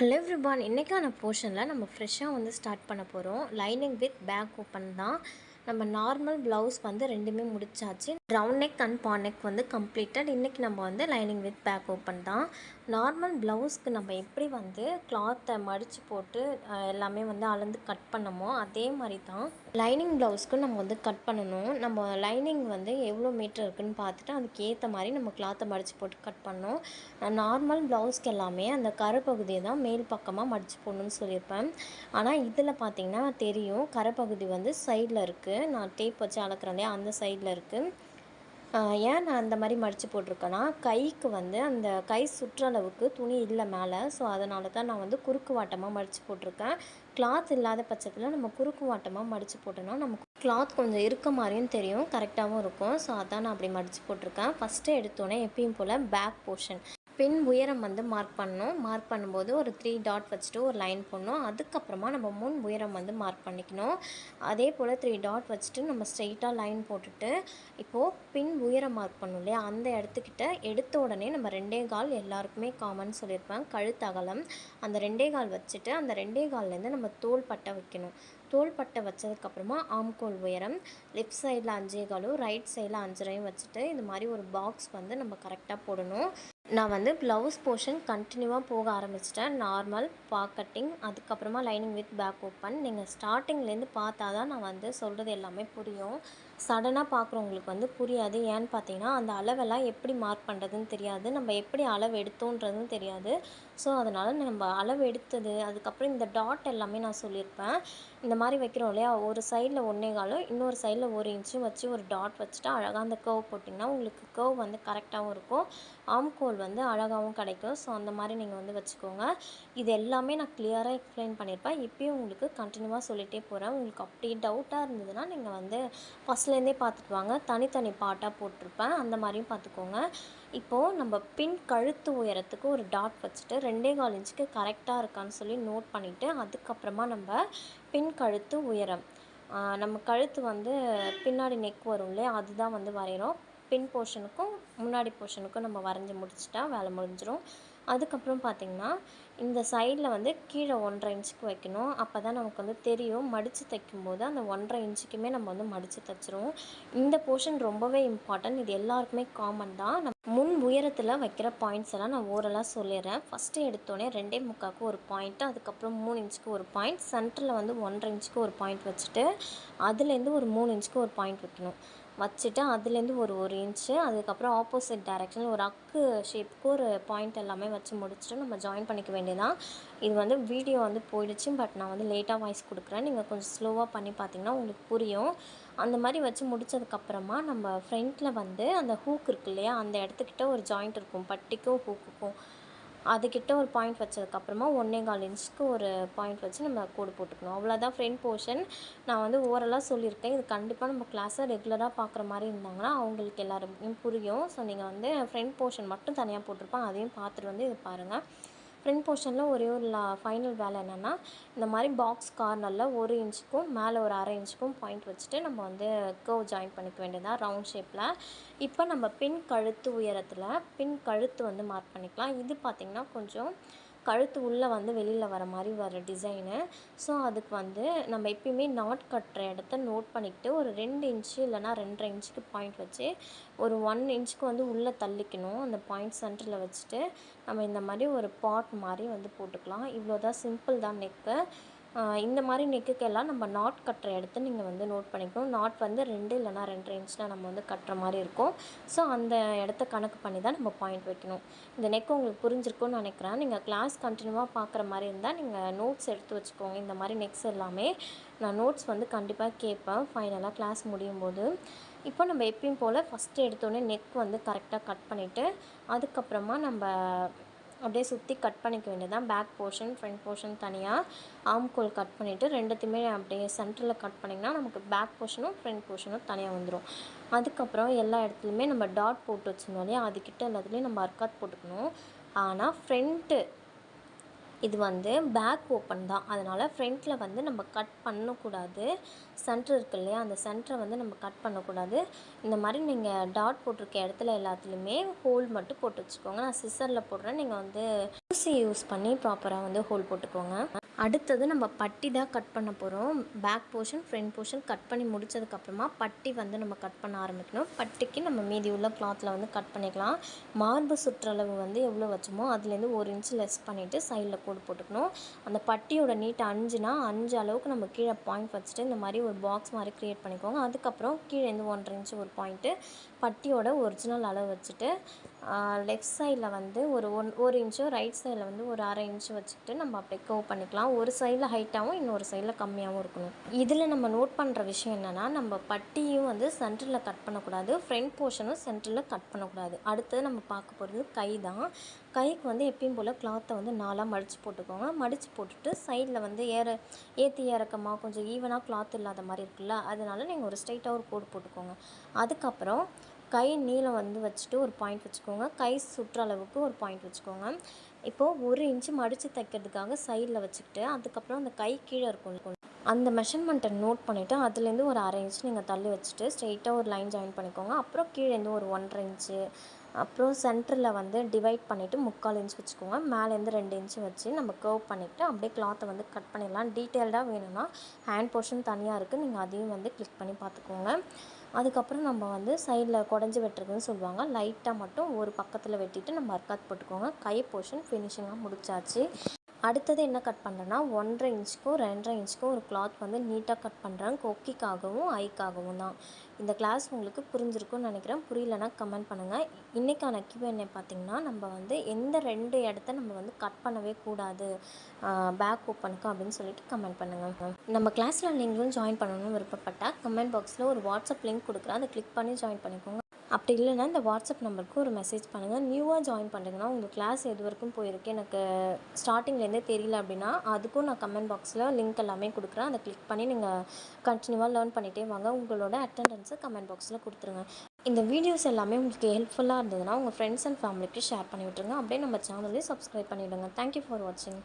Hello everyone இன்றைக்கான போர்ஷனில் நம்ம ஃப்ரெஷ்ஷாக வந்து ஸ்டார்ட் பண்ண போகிறோம் லைனிங் வித் பேக் ஓப்பன் தான். நம்ம நார்மல் ப்ளவுஸ் வந்து ரெண்டுமே முடிச்சாச்சு. Round neck and pan neck வந்து கம்ப்ளீட்டட் இன்றைக்கி நம்ம வந்து லைனிங் வித் பேக் ஓப்பன் தான். நார்மல் ப்ளவுஸ்க்கு நம்ம எப்படி வந்து கிளாத்தை மடித்து போட்டு எல்லாமே வந்து அளந்து கட் பண்ணமோ அதே மாதிரி தான் லைனிங் ப்ளவுஸ்க்கு நம்ம வந்து கட் பண்ணணும். நம்ம லைனிங் வந்து எவ்வளோ மீட்டர் இருக்குதுன்னு பார்த்துட்டு அதுக்கு ஏற்ற மாதிரி நம்ம கிளாத்தை மடித்து போட்டு கட் பண்ணோம் நார்மல் ப்ளவுஸ்க்கு எல்லாமே அந்த கரைப்பகுதியை தான் மேல் பக்கமாக மடித்து போடணும்னு சொல்லியிருப்பேன். ஆனால் இதில் பார்த்தீங்கன்னா தெரியும் கரைப்பகுதி வந்து சைடில் இருக்குது நான் டேப் வச்சு அளக்குறேன் இல்லையா அந்த சைடில் இருக்குது ஏன் நான் அந்த மாதிரி மடித்து போட்டிருக்கேன்னா கைக்கு வந்து அந்த கை சுற்றளவுக்கு துணி இல்லை மேலே ஸோ அதனால தான் நான் வந்து குறுக்கு வாட்டமாக மடித்து போட்டிருக்கேன். கிளாத் இல்லாத பட்சத்தில் நம்ம குறுக்கு வாட்டமாக மடித்து போட்டோம்னா நமக்கு கிளாத் கொஞ்சம் இருக்க மாதிரியும் தெரியும் கரெக்டாகவும் இருக்கும். ஸோ அதான் நான் அப்படி மடித்து போட்டிருக்கேன். ஃபஸ்ட்டு எடுத்தோன்னே எப்பயும் போல் பேக் போர்ஷன் பின் உயரம் வந்து மார்க் பண்ணணும். மார்க் பண்ணும்போது ஒரு த்ரீ டாட் வச்சுட்டு ஒரு லைன் போடணும். அதுக்கப்புறமா நம்ம முன் உயரம் வந்து மார்க் பண்ணிக்கணும். அதே போல் த்ரீ டாட் வச்சுட்டு நம்ம ஸ்ட்ரெயிட்டாக லைன் போட்டுட்டு இப்போது பின் உயரம் மார்க் பண்ணணும் இல்லையா? அந்த இடத்துக்கிட்ட எடுத்த உடனே நம்ம ரெண்டே கால் எல்லாருக்குமே காமன் சொல்லியிருப்பேன். கழுத்தகலம் அந்த ரெண்டே கால் வச்சுட்டு அந்த ரெண்டே கால்லேருந்து நம்ம தோல் பட்டை வைக்கணும். தோல் பட்டை வச்சதுக்கப்புறமா ஆம்கோல் உயரம் லெஃப்ட் சைடில் அஞ்சே காலும் ரைட் சைடில் அஞ்சரையும் வச்சுட்டு இது மாதிரி ஒரு பாக்ஸ் வந்து நம்ம கரெக்டாக போடணும். நான் வந்து ப்ளவுஸ் போர்ஷன் கண்டினியூவாக போக ஆரம்பிச்சிட்டேன். நார்மல் பாக்கட்டிங் அதுக்கப்புறமா லைனிங் வித் பேக் ஓப்பன் நீங்கள் ஸ்டார்டிங்லேருந்து பார்த்தா தான் நான் வந்து சொல்கிறது எல்லாமே புரியும். சடனாக பார்க்குறவங்களுக்கு வந்து புரியாது. ஏன்னு பார்த்தீங்கன்னா அந்த அளவெல்லாம் எப்படி மார்க் பண்ணுறதுன்னு தெரியாது. நம்ம எப்படி அளவு எடுத்தோன்றதும் தெரியாது. ஸோ அதனால் நம்ம அளவு எடுத்தது அதுக்கப்புறம் இந்த டாட் எல்லாமே நான் சொல்லியிருப்பேன். இந்த மாதிரி வைக்கிறோம் இல்லையா? ஒரு சைடில் ஒன்றே காலும் இன்னொரு சைடில் ஒரு இன்ச்சும் வச்சு ஒரு டாட் வச்சுட்டு அழகாக அந்த கேர்வ் போட்டிங்கன்னா உங்களுக்கு கேர்வ் வந்து கரெக்டாகவும் இருக்கும். ஆம்கோல் வந்து அழகாகவும் கிடைக்கும். ஸோ அந்த மாதிரி நீங்கள் வந்து வச்சுக்கோங்க. இது எல்லாமே நான் கிளியராக எக்ஸ்பிளைன் பண்ணியிருப்பேன். இப்பயும் உங்களுக்கு கண்டினியூவாக சொல்லிகிட்டே போகிறேன் உங்களுக்கு அப்படியே டவுட்டாக இருந்ததுன்னா நீங்கள் வந்து ஃபஸ்ட்லேருந்தே பார்த்துட்டு வாங்க. தனித்தனி பாட்டாக போட்டிருப்பேன். அந்த மாதிரியும் பார்த்துக்கோங்க. இப்போது நம்ம பின் கழுத்து உயரத்துக்கு ஒரு டாட் வச்சுட்டு ரெண்டே கால் இன்ச்சுக்கு கரெக்டாக இருக்கான்னு சொல்லி நோட் பண்ணிவிட்டு அதுக்கப்புறமா நம்ம பின் கழுத்து உயரம். நம்ம கழுத்து வந்து பின்னாடி நெக் வரும் இல்லையா? அதுதான் வந்து வரைகிறோம் பின் போர்ஷனுக்கும் முன்னாடி போர்ஷனுக்கும் நம்ம வரைஞ்சி முடிச்சிட்டா வேலை முடிஞ்சிடும் அதுக்கப்புறம் பார்த்திங்கன்னா இந்த சைடில் வந்து கீழே ஒன்றரை இன்ச்சுக்கு வைக்கணும். அப்போ தான் நமக்கு வந்து தெரியும். மடித்து தைக்கும்போது அந்த ஒன்றரை இன்ச்சுக்குமே நம்ம வந்து மடித்து தைச்சிருவோம். இந்த போர்ஷன் ரொம்பவே இம்பார்ட்டன்ட் இது எல்லாருக்குமே காமன் தான். நம்ம முன் உயரத்தில் வைக்கிற பாயிண்ட்ஸ் எல்லாம் நான் ஓரலாக சொல்லிடுறேன். ஃபஸ்ட்டு எடுத்தோடனே ரெண்டே முக்காவுக்கு ஒரு பாயிண்ட்டு அதுக்கப்புறம் மூணு இன்ச்சுக்கு ஒரு பாயிண்ட் சென்டரில் வந்து ஒன்றரை இன்ச்சுக்கு ஒரு பாயிண்ட் வச்சுட்டு அதுலேருந்து ஒரு மூணு இன்ச்சுக்கு ஒரு பாயிண்ட் வைக்கணும். வச்சுட்டு அதுலேருந்து ஒரு ஒரு இன்ச்சு அதுக்கப்புறம் ஆப்போசிட் டைரெக்ஷனில் ஒரு அக்கு ஷேப்புக்கு ஒரு பாயிண்ட் எல்லாமே வச்சு முடிச்சுட்டு நம்ம ஜாயின் பண்ணிக்க வேண்டியதான் இது வந்து வீடியோ வந்து போயிடுச்சு பட் நான் வந்து லேட்டாக வாய்ஸ் கொடுக்குறேன். நீங்கள் கொஞ்சம் ஸ்லோவாக பண்ணி பார்த்தீங்கன்னா உங்களுக்கு புரியும். அந்த மாதிரி வச்சு முடிச்சதுக்கப்புறமா நம்ம ஃப்ரண்ட்டில் வந்து அந்த ஹூக் இருக்கு இல்லையா அந்த இடத்துக்கிட்ட ஒரு ஜாயிண்ட் இருக்கும் பட்டிக்கும் ஹூக்குக்கும் அதுக்கிட்ட ஒரு பாயிண்ட் வச்சதுக்கப்புறமா ஒன்றே கால் இன்ச்சுக்கு ஒரு பாயிண்ட் வச்சு நம்ம கோடு போட்டுக்கணும். அவ்வளோதான் ஃப்ரண்ட் போர்ஷன் நான் வந்து ஓரலாக சொல்லியிருக்கேன். இது கண்டிப்பாக நம்ம கிளாஸை ரெகுலராக பார்க்குற மாதிரி இருந்தாங்கன்னா அவங்களுக்கு எல்லாருக்கும் புரியும். ஸோ நீங்கள் வந்து ஃப்ரண்ட் போர்ஷன் மட்டும் தனியாக போட்டிருப்பேன் அதையும் பார்த்துட்டு வந்து இது பாருங்கள் ஃப்ரண்ட் போர்ஷனில் ஒரே ஒரு லா ஃபைனல் வேலை என்னென்னா இந்த மாதிரி பாக்ஸ் கார்னரில் ஒரு இன்ச்சுக்கும் மேலே ஒரு அரை இன்ச்சுக்கும் பாயிண்ட் வச்சுட்டு நம்ம வந்து கர்வ் ஜாயின் பண்ணிக்க வேண்டியதாக ரவுண்ட் ஷேப்பில் இப்போ நம்ம பின் கழுத்து உயரத்தில் பின் கழுத்து வந்து மார்க் பண்ணிக்கலாம். இது பார்த்திங்கன்னா கொஞ்சம் கழுத்து உள்ளே வந்து வெளியில் வர மாதிரி வர டிசைனு ஸோ அதுக்கு வந்து நம்ம எப்பயுமே நாட் கட்டுற இடத்த நோட் பண்ணிக்கிட்டு ஒரு ரெண்டு இன்ச்சு இல்லைனா ரெண்டரை இன்ச்சுக்கு பாயிண்ட் வச்சு ஒரு ஒன் இன்ச்சுக்கு வந்து உள்ளே தள்ளிக்கணும். அந்த பாயிண்ட் சென்டரில் வச்சுட்டு நம்ம இந்த மாதிரி ஒரு பாட் மாதிரி வந்து போட்டுக்கலாம். இவ்வளோ தான் சிம்பிள் தான் நெக்கு இந்த மாதிரி நெக்குக்கெல்லாம் நம்ம நாட் கட்டுற இடத்த நீங்கள் வந்து நோட் பண்ணிக்கணும். நாட் வந்து ரெண்டு இல்லைனா ரெண்டரை இன்ச்னால் நம்ம வந்து கட்டுற மாதிரி இருக்கும். ஸோ அந்த இடத்த கணக்கு பண்ணி தான் நம்ம பாயிண்ட் வைக்கணும். இந்த நெக் உங்களுக்கு புரிஞ்சிருக்கும்னு நினைக்கிறேன். நீங்கள் கிளாஸ் கண்டினியூவாக பார்க்குற மாதிரி இருந்தால் நீங்கள் நோட்ஸ் எடுத்து வச்சுக்கோங்க. இந்த மாதிரி நெக்ஸ் எல்லாமே நான் நோட்ஸ் வந்து கண்டிப்பாக கேட்பேன். ஃபைனலாக கிளாஸ் முடியும் போது இப்போ நம்ம எப்பயும் போல் ஃபஸ்ட்டு எடுத்தோடனே நெக் வந்து கரெக்டாக கட் பண்ணிவிட்டு அதுக்கப்புறமா நம்ம அப்படியே சுற்றி கட் பண்ணிக்க வேண்டியதான் பேக் போர்ஷன் ஃப்ரண்ட் போர்ஷன் தனியாக ஆம்கோல் கட் பண்ணிவிட்டு ரெண்டுத்தையுமே அப்படியே சென்டரில் கட் பண்ணிங்கன்னா நமக்கு பேக் போர்ஷனும் ஃப்ரண்ட் போர்ஷனும் தனியாக வந்துடும் அதுக்கப்புறம் எல்லா இடத்துலையுமே நம்ம டாட் போட்டு வச்சுருந்தோம் இல்லையா? அதுக்கிட்ட எல்லாத்துலேயும் நம்ம அர்க்காத் போட்டுக்கணும். ஆனால் ஃப்ரண்ட்டு இது வந்து பேக் ஓப்பன் தான். அதனால் ஃப்ரண்ட்டில் வந்து நம்ம கட் பண்ணக்கூடாது. சென்டர் இருக்கு இல்லையா? அந்த சென்டரை வந்து நம்ம கட் பண்ணக்கூடாது. இந்த மாதிரி நீங்கள் டாட் போட்டிருக்க இடத்துல எல்லாத்துலேயுமே ஹோல் மட்டும் போட்டு வச்சுக்கோங்க. நான் சிசரில் போடுறேன். நீங்கள் வந்து ஊசி யூஸ் பண்ணி ப்ராப்பராக வந்து ஹோல் போட்டுக்கோங்க. அடுத்தது நம்ம பட்டி தான் கட் பண்ண போகிறோம் back portion front portion cut பண்ணி முடிச்சதுக்கப்புறமா பட்டி வந்து நம்ம கட் பண்ண ஆரம்பிக்கணும். பட்டிக்கு நம்ம மீதி உள்ள கிளாத்தில் வந்து கட் பண்ணிக்கலாம். மார்பு சுற்றளவு வந்து எவ்வளோ வச்சோமோ அதுலேருந்து ஒரு இன்ச் லெஸ் பண்ணிவிட்டு சைடில் கோடு போட்டுக்கணும். அந்த பட்டியோட நீட் அஞ்சுனா அஞ்சு அளவுக்கு நம்ம கீழே பாயிண்ட் வச்சுட்டு இந்த மாதிரி ஒரு பாக்ஸ் மாதிரி க்ரியேட் பண்ணிக்கோங்க. அதுக்கப்புறம் கீழேருந்து ஒன்றரை இன்ச்சு ஒரு பாயிண்ட்டு பட்டியோட ஒரிஜினல் அளவு வச்சுட்டு லெஃப்ட் சைடில் வந்து ஒரு ஒன் ஒரு இன்ச்சு ரைட் சைடில் வந்து ஒரு அரை இன்ச்சு வச்சுக்கிட்டு நம்ம அப்படியே கோவ் பண்ணிக்கலாம். ஒரு சைடில் ஹைட்டாகவும் இன்னொரு சைடில் கம்மியாகவும் இருக்கணும். இதில் நம்ம நோட் பண்ணுற விஷயம் என்னென்னா நம்ம பட்டியும் வந்து சென்டரில் கட் பண்ணக்கூடாது ஃப்ரண்ட் போர்ஷனும் சென்டரில் கட் பண்ணக்கூடாது. அடுத்தது நம்ம பார்க்க போகிறது கை தான். கைக்கு வந்து எப்பயும் போல் கிளாத்தை வந்து நாலாக மடித்து போட்டுக்கோங்க. மடித்து போட்டுட்டு சைடில் வந்து ஏற ஏற்றி இறக்கமாக கொஞ்சம் ஈவனாக கிளாத் இல்லாத மாதிரி இருக்குல்ல அதனால் நீங்கள் ஒரு ஸ்ட்ரைட்டாக ஒரு கோடு போட்டுக்கோங்க. அதுக்கப்புறம் கை நீளம் வந்து வச்சுட்டு ஒரு பாயிண்ட் வச்சுக்கோங்க. கை சுற்றளவுக்கு ஒரு பாயிண்ட் வச்சுக்கோங்க. இப்போது ஒரு இன்ச்சு மடித்து தைக்கிறதுக்காக சைடில் வச்சுக்கிட்டு அதுக்கப்புறம் அந்த கை கீழே இருக்கும் அந்த மெஷர்மெண்ட்டை நோட் பண்ணிவிட்டு அதுலேருந்து ஒரு அரை இன்ச் நீங்கள் தள்ளி வச்சுட்டு ஸ்ட்ரெயிட்டாக ஒரு லைன் ஜாயின் பண்ணிக்கோங்க. அப்புறம் கீழேருந்து ஒரு ஒன்றரை இன்ச்சு அப்புறம் சென்டரில் வந்து டிவைட் பண்ணிவிட்டு முக்கால் இன்ச் வச்சுக்கோங்க. மேலேருந்து ரெண்டு இன்ச்சு வச்சு நம்ம கர்வ் பண்ணிவிட்டு அப்படியே கிளாத்தை வந்து கட் பண்ணிடலாம். டீட்டெயில்டாக வேணும்னா ஹேண்ட் போர்ஷன் தனியாக இருக்குது நீங்கள் அதையும் வந்து கிளிக் பண்ணி பார்த்துக்கோங்க. அதுக்கப்புறம் நம்ம வந்து சைடில் குடஞ்சி வெட்டுறதுன்னு சொல்லுவாங்க. லைட்டாக மட்டும் ஒரு பக்கத்தில் வெட்டிட்டு நம்ம அர்க்காத் போட்டுக்கோங்க. கை போர்ஷன் ஃபினிஷிங்காக முடிச்சாச்சு. அடுத்தது என்ன கட் பண்ணுறேன்னா ஒன்றரை இன்ச்சுக்கும் ரெண்டரை இன்ச்சுக்கும் ஒரு கிளாத் வந்து நீட்டாக கட் பண்ணுறேன் கொக்கிக்காகவும் ஐக்காகவும் தான். இந்த கிளாஸ் உங்களுக்கு புரிஞ்சிருக்கும்னு நினைக்கிறேன். புரியலனா கமெண்ட் பண்ணுங்கள் இன்றைக்கான கியூஎன்ஏ பார்த்திங்கன்னா நம்ம வந்து எந்த ரெண்டு இடத்த நம்ம வந்து கட் பண்ணவே கூடாது பேக் ஓப்பனுக்கு அப்படின்னு சொல்லிட்டு கமெண்ட் பண்ணுங்கள் நம்ம கிளாஸில் நீங்களும் ஜாயின் பண்ணணும்னு விருப்பப்பட்டால் கமெண்ட் பாக்ஸில் ஒரு வாட்ஸ்அப் லிங்க் கொடுக்குறேன். அதை கிளிக் பண்ணி ஜாயின் பண்ணிக்கோங்க. அப்படி இல்லைன்னா இந்த வாட்ஸ்அப் நம்பருக்கு ஒரு மெசேஜ் பண்ணுங்கள் நியூவாக ஜாயின் பண்ணுறீங்கன்னா உங்கள் கிளாஸ் எது வரைக்கும் போயிருக்கு எனக்கு ஸ்டார்டிங்லேருந்தே தெரியல அப்படின்னா அதுக்கும் நான் கமெண்ட் பாக்ஸில் லிங்க் எல்லாமே கொடுக்குறேன். அதை கிளிக் பண்ணி நீங்கள் கண்டினியூவாக லேர்ன் பண்ணிகிட்டே வாங்க. உங்களோட அட்டண்டன்ஸை கமெண்ட் பாக்ஸில் கொடுத்துருங்க. இந்த வீடியோஸ் எல்லாமே உங்களுக்கு ஹெல்ப்ஃபுல்லாக இருந்ததுன்னா உங்கள் ஃப்ரெண்ட்ஸ் அண்ட் ஃபேமிலிக்கு ஷேர் பண்ணி விட்ருங்க அப்படியே நம்ம சேனலையும் சப்ஸ்கிரைப் பண்ணிவிடுங்க தேங்க்யூ ஃபார் வாட்சிங்